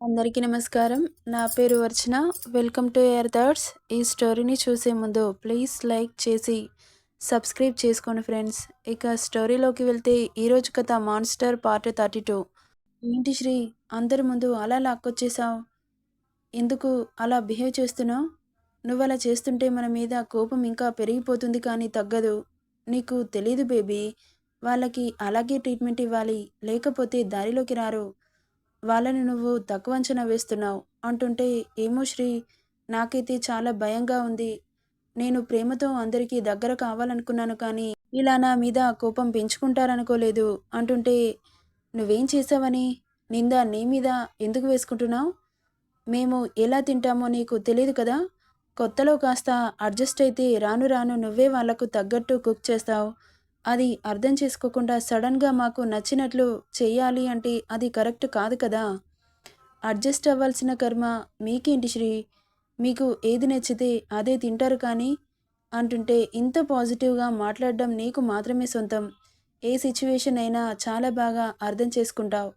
అందరికీ నమస్కారం. నా పేరు Archana. Welcome to Air Thoughts ఈ స్టోరీని చూసే ముందు ప్లీజ్ లైక్ చేసి సబ్స్క్రైబ్ చేసుకోండి ఫ్రెండ్స్ ఇక స్టోరీలోకి వెళ్తే ఈరోజు కథ మాన్స్టర్ పార్ట్ థర్టీ టూ ఏంటి శ్రీ? అందరి ముందు అలా లాక్కొచ్చేసావు? ఎందుకు అలా బిహేవ్ చేస్తున్నావు? నువ్వు అలా చేస్తుంటే మన మీద కోపం ఇంకా పెరిగిపోతుంది కానీ తగ్గదు. నీకు తెలీదు బేబీ వాళ్ళకి అలాగే ట్రీట్మెంట్ ఇవ్వాలి. లేకపోతే దారిలోకి రారు. వాళ్ళని నువ్వు తక్కువ అంచనా వేస్తున్నావు అంటుంటే ఏమో శ్రీ నాకైతే చాలా భయంగా ఉంది. నేను ప్రేమతో అందరికీ దగ్గర కావాలనుకున్నాను కానీ ఇలా నా మీద కోపం పెంచుకుంటారనుకోలేదు అంటుంటే నువ్వేం చేసావని నింద నీ మీద ఎందుకు వేసుకుంటున్నావు? మేము ఎలా తింటామో నీకు తెలియదు కదా? కొత్తలో కాస్త అడ్జస్ట్ అయితే రాను రాను నువ్వే వాళ్ళకు తగ్గట్టు కుక్ చేస్తావు. అది అర్థం చేసుకోకుండా సడన్గా మాకు నచ్చినట్లు చేయాలి అంటే అది కరెక్ట్ కాదు కదా. అడ్జస్ట్ అవ్వాల్సిన కర్మ మీకేంటి శ్రీ? మీకు ఏది నచ్చితే అదే తింటారు కానీ? అంటుంటే ఇంత పాజిటివ్గా మాట్లాడడం నీకు మాత్రమే సొంతం. ఏ సిచ్యువేషన్ అయినా చాలా బాగా అర్థం చేసుకుంటావు.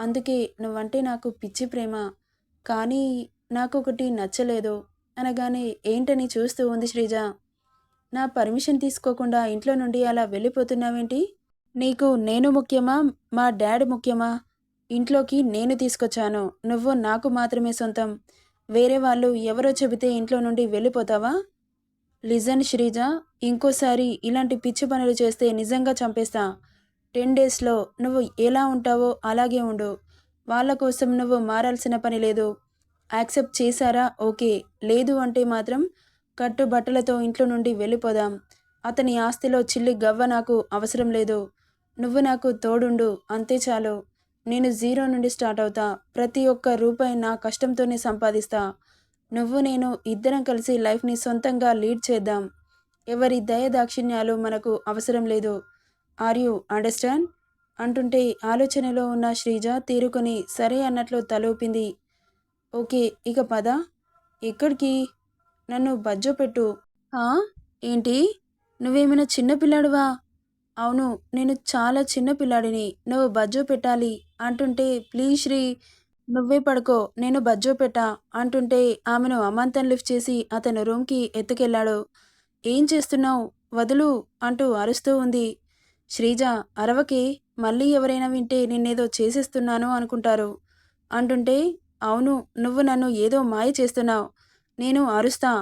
అందుకే నువ్వంటే నాకు పిచ్చి ప్రేమ. కానీ నాకు ఒకటి నచ్చలేదు. అనగానే ఏంటని చూస్తూ ఉంది శ్రీజ. నా పర్మిషన్ తీసుకోకుండా ఇంట్లో నుండి అలా వెళ్ళిపోతున్నావేంటి? నీకు నేను ముఖ్యమా? మా డాడ్ ముఖ్యమా? ఇంట్లోకి నేను తీసుకొచ్చాను. నువ్వు నాకు మాత్రమే సొంతం. వేరే వాళ్ళు ఎవరో చెబితే ఇంట్లో నుండి వెళ్ళిపోతావా? లిజన్ శ్రీజ ఇంకోసారి ఇలాంటి పిచ్చి పనులు చేస్తే నిజంగా చంపేస్తా. టెన్ డేస్లో నువ్వు ఎలా ఉంటావో అలాగే ఉండు. వాళ్ళ కోసం నువ్వు మారాల్సిన పని లేదు. యాక్సెప్ట్ చేశారా? ఓకే. లేదు అంటే మాత్రం కట్టుబట్టలతో ఇంట్లో నుండి వెళ్ళిపోదాం. అతని ఆస్తిలో చిల్లి గవ్వ నాకు అవసరం లేదు. నువ్వు నాకు తోడుండు అంతే చాలు. నేను జీరో నుండి స్టార్ట్ అవుతా. ప్రతి ఒక్క రూపాయి నా కష్టంతోనే సంపాదిస్తా. నువ్వు నేను ఇద్దరం కలిసి లైఫ్ని సొంతంగా లీడ్ చేద్దాం. ఎవరి దయదాక్షిణ్యాలు మనకు అవసరం లేదు. Are you understand? అంటుంటే ఆలోచనలో ఉన్న శ్రీజ తీరుకొని సరే అన్నట్లు తలూపింది. ఓకే ఇక పద. ఎక్కడికి? నన్ను బజ్జో పెట్టు. ఏంటి? నువ్వేమైనా చిన్నపిల్లాడువా అవును నేను చాలా చిన్న పిల్లాడిని. నువ్వు బజ్జో పెట్టాలి అంటుంటే ప్లీజ్ శ్రీ నువ్వే పడుకో నేను బజ్జో పెట్టా అంటుంటే ఆమెను అమాంతం లిఫ్ట్ చేసి అతను రూమ్కి ఎత్తుకెళ్ళాడు. ఏం చేస్తున్నావు? వదులు అంటూ అరుస్తూ ఉంది. శ్రీజ అరవకి మళ్ళీ ఎవరైనా వింటే నిన్నేదో చేసేస్తున్నాను అనుకుంటారు అంటుంటే అవును నువ్వు నన్ను ఏదో మాయ చేస్తున్నావు. నేను అరుస్తా.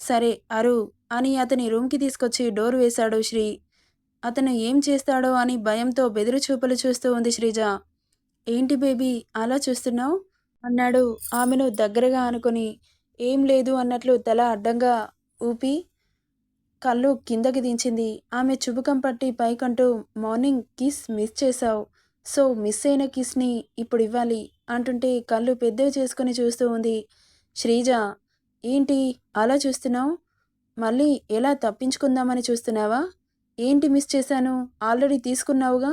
సరే అరు అని అతని రూమ్కి తీసుకొచ్చి డోర్ వేశాడు శ్రీ. అతను ఏం చేస్తాడో అని భయంతో బెదిరి చూపులు చూస్తూ ఉంది శ్రీజ. ఏంటి బేబీ అలా చూస్తున్నావు? అన్నాడు ఆమెను దగ్గరగా అనుకుని. ఏం లేదు అన్నట్లు తల అడ్డంగా ఊపి కళ్ళు కిందకి దించింది. ఆమె చుబుకం పట్టి పైకంటూ మార్నింగ్ కిస్ మిస్ చేశావు. సో మిస్ అయిన కిస్ని ఇప్పుడు ఇవ్వాలి అంటుంటే కళ్ళు పెద్దవి చేసుకుని చూస్తూ ఉంది. శ్రీజ ఏంటి? అలా చూస్తున్నావు? మళ్ళీ ఎలా తప్పించుకుందామని చూస్తున్నావా? ఏంటి మిస్ చేశాను? ఆల్రెడీ తీసుకున్నావుగా?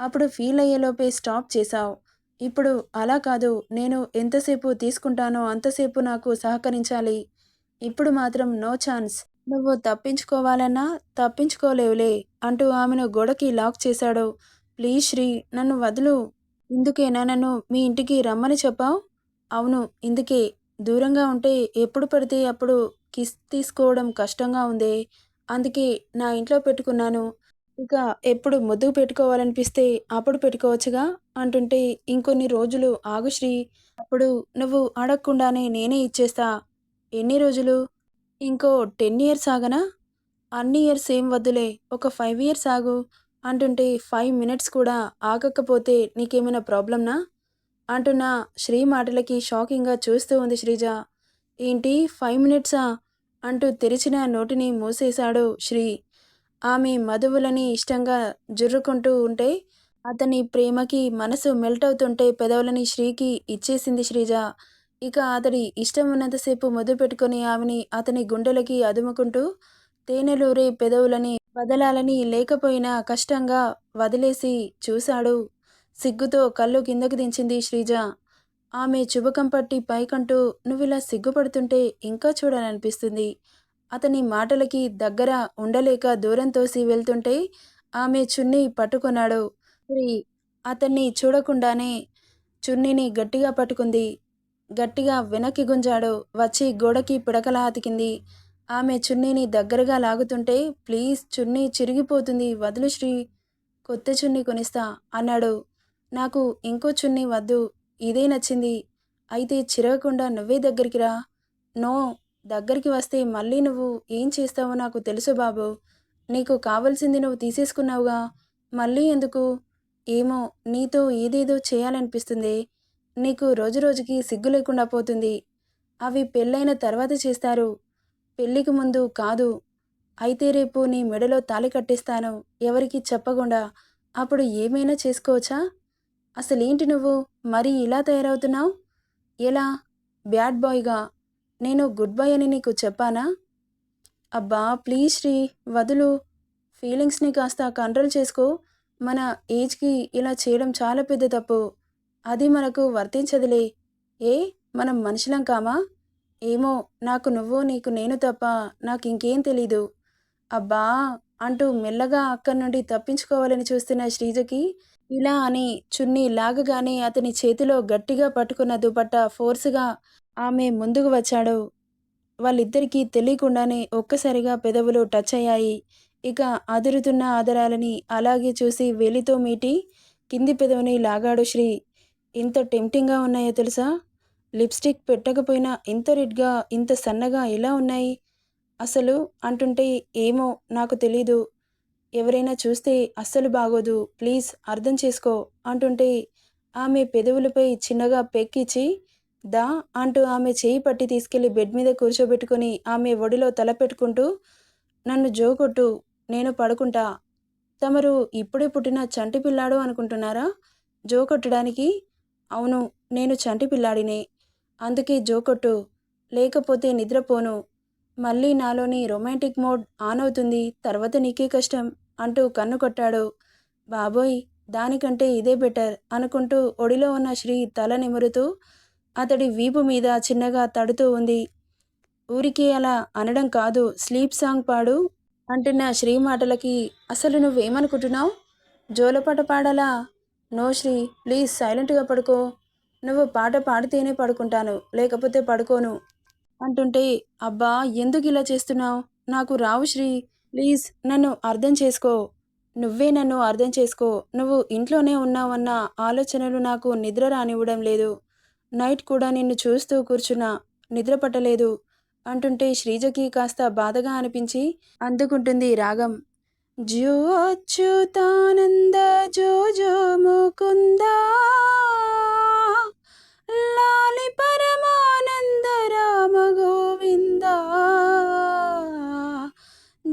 అప్పుడు ఫీల్ అయ్యేలోపే స్టాప్ చేశావు. ఇప్పుడు అలా కాదు. నేను ఎంతసేపు తీసుకుంటానో అంతసేపు నాకు సహకరించాలి. ఇప్పుడు మాత్రం నో ఛాన్స్. నువ్వు తప్పించుకోవాలన్నా తప్పించుకోలేవులే అంటూ ఆమెను గోడకి లాక్ చేశాడు. ప్లీజ్ శ్రీ నన్ను వదులు. ఇందుకేనా నన్ను మీ ఇంటికి రమ్మని చెప్పావు? అవును ఇందుకే. దూరంగా ఉంటే ఎప్పుడు పడితే అప్పుడు కిస్ తీసుకోవడం కష్టంగా ఉంది. అందుకే నా ఇంట్లో పెట్టుకున్నాను. ఇక ఎప్పుడు ముద్దుకు పెట్టుకోవాలనిపిస్తే అప్పుడు పెట్టుకోవచ్చుగా అంటుంటే ఇంకొన్ని రోజులు ఆగుశ్రీ అప్పుడు నువ్వు అడగకుండానే నేనే ఇచ్చేస్తా. ఎన్ని రోజులు? ఇంకో టెన్ ఇయర్స్ ఆగనా? అన్ని ఇయర్స్ ఏం వద్దులే ఒక ఫైవ్ ఇయర్స్ ఆగు అంటుంటే ఫైవ్ మినిట్స్ కూడా ఆగకపోతే నీకేమైనా ప్రాబ్లమ్నా? అంటున్న శ్రీ మాటలకి షాకింగ్గా చూస్తూ ఉంది శ్రీజ. ఏంటి ఫైవ్ మినిట్సా? అంటూ తెరిచిన నోటిని మూసేశాడు శ్రీ. ఆమె మధువులని ఇష్టంగా జుర్రుకుంటూ ఉంటే అతని ప్రేమకి మనసు మెల్ట్ అవుతుంటే పెదవులని శ్రీకి ఇచ్చేసింది శ్రీజ. ఇక అతడి ఇష్టం ఉన్నంతసేపు మొదలు పెట్టుకుని ఆమెని అతని గుండెలకి అదుముకుంటూ తేనెలూరే పెదవులని వదలాలని లేకపోయినా కష్టంగా వదిలేసి చూశాడు సిగ్గుతో కళ్ళు కిందకి దించింది శ్రీజ. ఆమె చుబకం పట్టి పైకంటూ నువ్విలా సిగ్గుపడుతుంటే ఇంకా చూడాలనిపిస్తుంది. అతని మాటలకి దగ్గర ఉండలేక దూరం తోసి వెళ్తుంటే ఆమె చున్నీ పట్టుకున్నాడు. శ్రీ అతన్ని చూడకుండానే చున్నీని గట్టిగా పట్టుకుంది. గట్టిగా వెనక్కి గుంజాడు. వచ్చి గోడకి పిడకలా అతికింది. ఆమె చున్నీని దగ్గరగా లాగుతుంటే ప్లీజ్ చున్నీ చిరిగిపోతుంది. వదులు శ్రీ. కొత్త చున్నీ కొనిస్తా అన్నాడు. నాకు ఇంకో చున్నీ వద్దు ఇదే నచ్చింది. అయితే చిరగకుండా నువ్వే దగ్గరికి రా. నో దగ్గరికి వస్తే మళ్ళీ నువ్వు ఏం చేస్తావో నాకు తెలుసు బాబు. నీకు కావలసింది నువ్వు తీసేసుకున్నావుగా. మళ్ళీ ఎందుకు? ఏమో నీతో ఏదేదో చేయాలనిపిస్తుంది. నీకు రోజు రోజుకి సిగ్గు లేకుండా పోతుంది. అవి పెళ్ళైన తర్వాత చేస్తారు. పెళ్ళికి ముందు కాదు. అయితే రేపు నీ మెడలో తాళి కట్టిస్తాను ఎవరికి చెప్పకుండా. అప్పుడు ఏమైనా చేసుకోవచ్చా? అసలేంటి నువ్వు? మరి ఇలా తయారవుతున్నావు? ఎలా? బ్యాడ్ బాయ్గా? నేను గుడ్ బాయ్ అని నీకు చెప్పానా? అబ్బా ప్లీజ్ శ్రీ వదులు. ఫీలింగ్స్ని కాస్త కంట్రోల్ చేసుకో. మన ఏజ్కి ఇలా చేయడం చాలా పెద్ద తప్పు. అది మనకు వర్తించదులే. ఏ? మనం మనుషులం కామా? ఏమో నాకు నువ్వు నీకు నేను తప్ప నాకు ఇంకేం తెలీదు. అబ్బా అంటూ మెల్లగా అక్కడి నుండి తప్పించుకోవాలని చూస్తున్న శ్రీజకి ఇలా అని చున్నీ లాగగానే అతని చేతిలో గట్టిగా పట్టుకున్న దుపట్ట ఫోర్స్గా ఆమె ముందుకు వచ్చాడు. వాళ్ళిద్దరికీ తెలియకుండానే ఒక్కసారిగా పెదవులు టచ్ అయ్యాయి. ఇక అదురుతున్న ఆదరాలని అలాగే చూసి వేలితో మీటి కింది పెదవిని లాగాడు శ్రీ. ఇంత టెంప్టింగ్గా ఉన్నాయో తెలుసా? లిప్స్టిక్ పెట్టకపోయినా ఇంత రెడ్గా ఇంత సన్నగా ఎలా ఉన్నాయి? అసలు అంటుంటే ఏమో నాకు తెలీదు. ఎవరైనా చూస్తే అస్సలు బాగోదు ప్లీజ్ అర్థం చేసుకో అంటుంటే ఆమె పెదవులపై చిన్నగా పెక్కిచ్చి దా అంటూ ఆమె చేయి పట్టి తీసుకెళ్ళి బెడ్ మీద కూర్చోబెట్టుకుని ఆమె ఒడిలో తలపెట్టుకుంటూ నన్ను జోకొట్టు నేను పడుకుంటా. తమరు ఇప్పుడే పుట్టిన చంటి పిల్లాడు అనుకుంటున్నారా? జో కొట్టడానికి అవును నేను చంటి పిల్లాడినే. అందుకే జో కొట్టు లేకపోతే నిద్రపోను. మళ్ళీ నాలోని రొమాంటిక్ మోడ్ ఆన్ అవుతుంది తర్వాత నీకే కష్టం. అంటూ కన్ను కొట్టాడు. బాబోయ్ దానికంటే ఇదే బెటర్ అనుకుంటూ ఒడిలో ఉన్న శ్రీ తల నిమురుతూ అతడి వీపు మీద చిన్నగా తడుతూ ఉంది. ఊరికి అలా అనడం కాదు స్లీప్ సాంగ్ పాడు అంటున్న శ్రీ మాటలకి అసలు నువ్వేమనుకుంటున్నావు? జోలపాట పాడాలా? నో శ్రీ ప్లీజ్ సైలెంట్గా పడుకో. నువ్వు పాట పాడితేనే పడుకుంటాను లేకపోతే పడుకోను అంటుంటే అబ్బా ఎందుకు ఇలా చేస్తున్నావు? నాకు రావు శ్రీ. ప్లీజ్ నన్ను అర్థం చేసుకో. నువ్వే నన్ను అర్థం చేసుకో. నువ్వు ఇంట్లోనే ఉన్నావన్న ఆలోచనలు నాకు నిద్ర రానివ్వడం లేదు. నైట్ కూడా నిన్ను చూస్తూ కూర్చున్నా. నిద్ర పట్టలేదు. అంటుంటే శ్రీజకి కాస్త బాధగా అనిపించి అందుకుంటుంది రాగం. జో అచ్యుతానంద జో జో ముకుందా.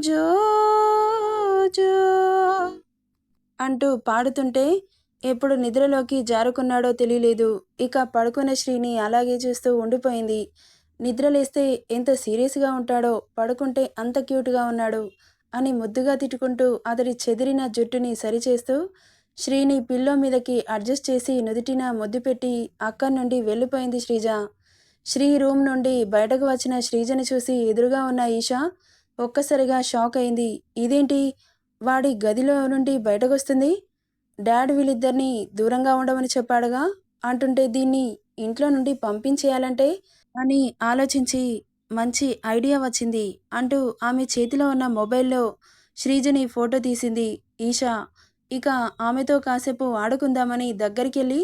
జో జో. అంటూ పాడుతుంటే ఎప్పుడు నిద్రలోకి జారుకున్నాడో తెలియలేదు. ఇక పడుకున్న శ్రీని అలాగే చూస్తూ ఉండిపోయింది. నిద్రలేస్తే ఎంత సీరియస్గా ఉంటాడో పడుకుంటే అంత క్యూట్గా ఉన్నాడు అని ముద్దుగా తిట్టుకుంటూ అతడి చెదిరిన జుట్టుని సరిచేస్తూ శ్రీని పిల్లో మీదకి అడ్జస్ట్ చేసి నుదుటిన ముద్దు పెట్టి అక్కడి నుండి వెళ్ళిపోయింది శ్రీజ. శ్రీ రూమ్ నుండి బయటకు వచ్చిన శ్రీజని చూసి ఎదురుగా ఉన్న ఈషా ఒక్కసారిగా షాక్ అయింది. ఇదేంటి? వాడి గదిలో నుండి బయటకొస్తుంది? డాడ్ వీళ్ళిద్దరిని దూరంగా ఉండమని చెప్పాడుగా? అంటుంటే దీన్ని ఇంట్లో నుండి పంపించేయాలంటే? అని ఆలోచించి మంచి ఐడియా వచ్చింది అంటూ ఆమె చేతిలో ఉన్న మొబైల్లో శ్రీజని ఫోటో తీసింది ఈషా. ఇక ఆమెతో కాసేపు ఆడుకుందామని దగ్గరికి వెళ్ళి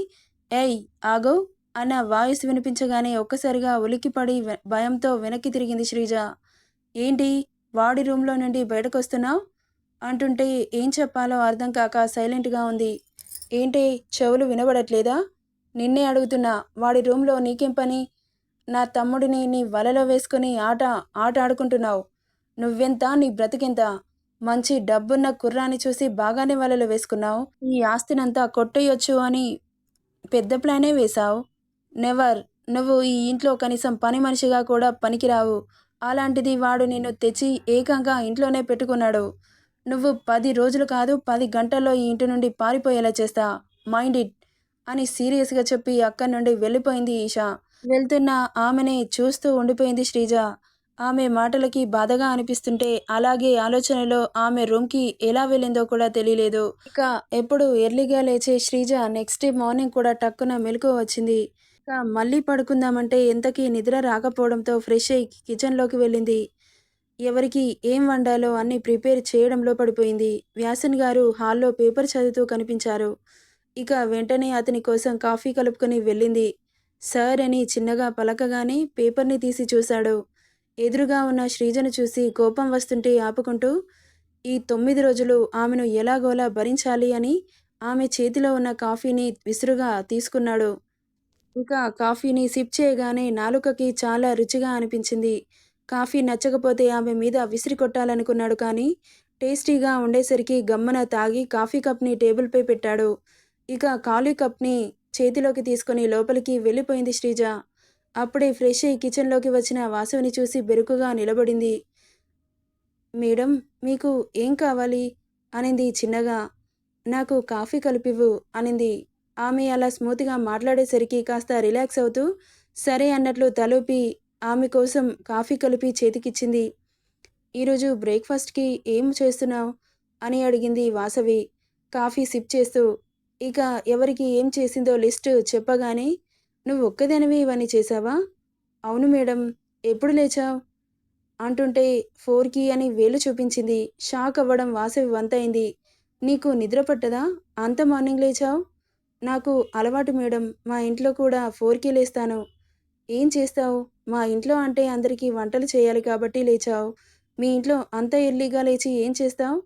ఏయ్ ఆగో అన్న వాయిస్ వినిపించగానే ఒక్కసారిగా ఉలిక్కిపడి భయంతో వెనక్కి తిరిగింది శ్రీజ. ఏంటి? వాడి రూమ్లో నుండి బయటకు వస్తున్నావు అంటుంటే ఏం చెప్పాలో అర్థం కాక సైలెంట్గా ఉంది. ఏంటి చెవులు వినబడట్లేదా? నిన్నే అడుగుతున్నా వాడి రూమ్లో నీకేం పని? నా తమ్ముడిని నీ వలలో వేసుకుని ఆట ఆట ఆడుకుంటున్నావు. నువ్వెంత నీ బ్రతికెంత? మంచి డబ్బున్న కుర్రాన్ని చూసి బాగానే వలలో వేసుకున్నావు. ఈ ఆస్తినంతా కొట్టేయొచ్చు అని పెద్ద ప్లానే వేశావు. నెవర్ నువ్వు ఈ ఇంట్లో కనీసం పని మనిషిగా కూడా పనికిరావు. అలాంటిది వాడు నిన్ను తెచ్చి ఏకంగా ఇంట్లోనే పెట్టుకున్నాడు. నువ్వు పది రోజులు కాదు పది గంటల్లో ఈ ఇంటి నుండి పారిపోయేలా చేస్తా. మైండ్ ఇట్ అని సీరియస్గా చెప్పి అక్కడి నుండి వెళ్ళిపోయింది ఈషా. వెళ్తున్న ఆమెనే చూస్తూ ఉండిపోయింది శ్రీజ. ఆమె మాటలకి బాధగా అనిపిస్తుంటే అలాగే ఆలోచనలో ఆమె రూమ్కి ఎలా వెళ్ళిందో కూడా తెలియలేదు. ఇక ఎప్పుడు ఎర్లీగా లేచే శ్రీజ నెక్స్ట్ డే మార్నింగ్ కూడా టక్కున మెలకు వచ్చింది. మళ్ళీ పడుకుందామంటే ఎంతకీ నిద్ర రాకపోవడంతో ఫ్రెష్ అయ్యి కిచెన్లోకి వెళ్ళింది. ఎవరికి ఏం వండాలో అన్ని ప్రిపేర్ చేయడంలో పడిపోయింది. వ్యాసన్ గారు హాల్లో పేపర్ చదువుతూ కనిపించారు. ఇక వెంటనే అతని కోసం కాఫీ కలుపుకొని వెళ్ళింది. సార్ అని చిన్నగా పలకగానే పేపర్ని తీసి చూశాడు. ఎదురుగా ఉన్న శ్రీజను చూసి కోపం వస్తుంటే ఆపుకుంటూ ఈ తొమ్మిది రోజులు ఆమెను ఎలాగోలా భరించాలి అని ఆమె చేతిలో ఉన్న కాఫీని విసురుగా తీసుకున్నాడు. ఇక కాఫీని సిప్ చేయగానే నాలుకకి చాలా రుచిగా అనిపించింది. కాఫీ నచ్చకపోతే ఆమె మీద విసిరి కొట్టాలనుకున్నాడు కానీ టేస్టీగా ఉండేసరికి గమ్మన తాగి కాఫీ కప్ని టేబుల్పై పెట్టాడు. ఇక ఖాళీ కప్ని చేతిలోకి తీసుకొని లోపలికి వెళ్ళిపోయింది శ్రీజ. అప్పుడే ఫ్రెష్ అయ్యి కిచెన్లోకి వచ్చిన వాసవిని చూసి బెరుకుగా నిలబడింది. మేడం మీకు ఏం కావాలి? అనింది చిన్నగా. నాకు కాఫీ కలిపివు అనింది. ఆమె అలా స్మూత్గా మాట్లాడేసరికి కాస్త రిలాక్స్ అవుతూ సరే అన్నట్లు తలూపి ఆమె కోసం కాఫీ కలిపి చేతికిచ్చింది. ఈరోజు బ్రేక్ఫాస్ట్కి ఏం చేస్తున్నావు? అని అడిగింది వాసవి. కాఫీ సిప్ చేస్తూ ఇక ఎవరికి ఏం చేసిందో లిస్టు చెప్పగానే నువ్వు ఒక్కదానివి ఇవన్నీ చేసావా అవును మేడం. ఎప్పుడు లేచావు? అంటుంటే ఫోర్కి అని వేలు చూపించింది. షాక్ అవ్వడం వాసవి వంతైంది. నీకు నిద్ర పట్టదా? అంత మార్నింగ్ లేచావు? నాకు అలవాటు మేడం మా ఇంట్లో కూడా ఫోర్కి లేస్తాను. ఏం చేస్తావు? మా ఇంట్లో అంటే అందరికీ వంటలు చేయాలి కాబట్టి లేచావు. మీ ఇంట్లో అంత ఎర్లీగా లేచి ఏం చేస్తావు?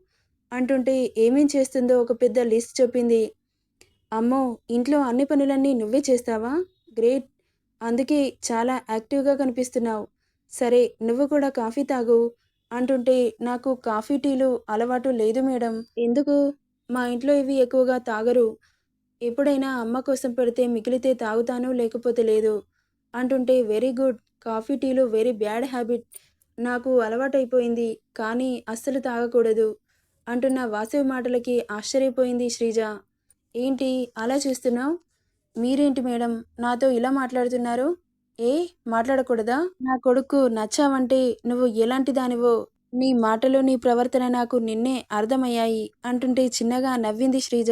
అంటుంటే ఏమేం చేస్తుందో ఒక పెద్ద లిస్ట్ చెప్పింది. అమ్మో ఇంట్లో అన్ని పనులన్నీ నువ్వే చేస్తావా? గ్రేట్. అందుకే చాలా యాక్టివ్గా కనిపిస్తున్నావు. సరే నువ్వు కూడా కాఫీ తాగు అంటుంటే నాకు కాఫీ టీలు అలవాటు లేదు మేడం. ఎందుకు? మా ఇంట్లో ఇవి ఎక్కువగా తాగరు. ఎప్పుడైనా అమ్మ కోసం పెడితే మిగిలితే తాగుతాను లేకపోతే లేదు అంటుంటే వెరీ గుడ్. కాఫీ టీలు వెరీ బ్యాడ్ హ్యాబిట్. నాకు అలవాటైపోయింది కానీ అస్సలు తాగకూడదు అంటున్న వాసవి మాటలకి ఆశ్చర్యపోయింది శ్రీజ. ఏంటి? అలా చూస్తున్నావు? మీరేంటి మేడం? నాతో ఇలా మాట్లాడుతున్నారు? ఏ? మాట్లాడకూడదా? నా కొడుకు నచ్చావంటే నువ్వు ఎలాంటి దానివో? నీ మాటలు నీ ప్రవర్తన నాకు నిన్నే అర్థమయ్యాయి అంటుంటే చిన్నగా నవ్వింది శ్రీజ.